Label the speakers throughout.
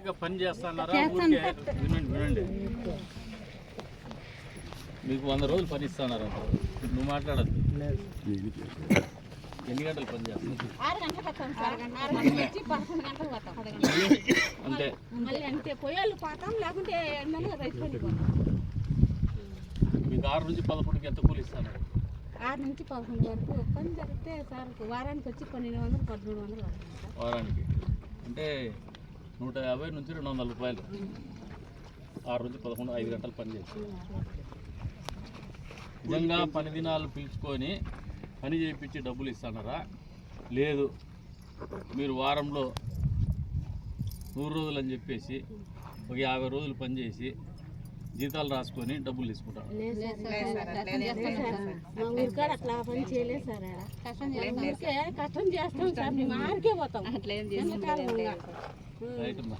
Speaker 1: కరెక్ట్గా పని చేస్తున్నారా వినండి మీకు వంద రోజులు పని ఇస్తున్నారు నువ్వు మాట్లాడద్దు. ఎన్ని గంటలు పని
Speaker 2: గంటలకు
Speaker 1: అంతే.
Speaker 2: పోతాం లేకుంటే
Speaker 1: మీకు ఆరు నుంచి పదకొండుకి ఎంత కూలి ఇస్తున్నారు
Speaker 2: ఆరు నుంచి పదకొండు వరకు పని జరిగితే సార్ వారానికి వచ్చి పన్నెండు వందలు పదమూడు వందలు
Speaker 1: వారానికి. అంటే నూట యాభై నుంచి రెండు వందల రూపాయలు. ఆరు నుంచి పదకొండు ఐదు గంటలు పని చేసి. నిజంగా పని దినాలు పిలుచుకొని పని చేయించి డబ్బులు ఇస్తున్నారా లేదు. మీరు వారంలో నూరు రోజులు అని చెప్పేసి ఒక యాభై రోజులు పని చేసి జీతాలు రాసుకొని డబ్బులు.
Speaker 2: ఊరికే కష్టం చేస్తాం సార్ మేము ఆరికే పోతాం. ఎండాకాలం ఇంకా.
Speaker 1: రైట్ అమ్మా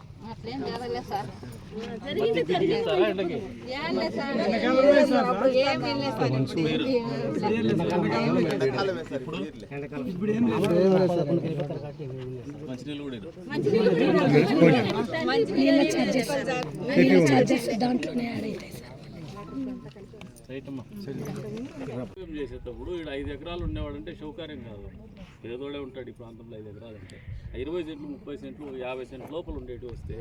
Speaker 1: వ్యవసాయం చేసేటప్పుడు ఇక్కడ ఐదు ఎకరాలు ఉండేవాడంటే సౌకర్యం కాదు. పేదోడే ఉంటాడు ఈ ప్రాంతంలో ఐదు ఎకరాలు అంటే. ఇరవై సెంట్లు ముప్పై సెంట్లు యాభై సెంట్లు లోపల ఉండేటి వస్తే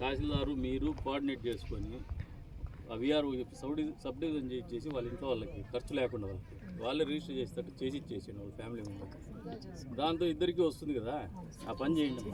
Speaker 1: తహసీల్దారు మీరు కోఆర్డినేట్ చేసుకొని విఆర్ఓ చెప్పి సబ్ సబ్ డివిజన్ చేసి వాళ్ళ ఇంట్లో వాళ్ళకి ఖర్చు లేకుండా వాళ్ళకి వాళ్ళే రిజిస్టర్ చేసేటట్టు చేసి ఇచ్చేసాను వాళ్ళ ఫ్యామిలీ మెంబర్ దాంతో ఇద్దరికీ వస్తుంది కదా. ఆ పని చేయండి.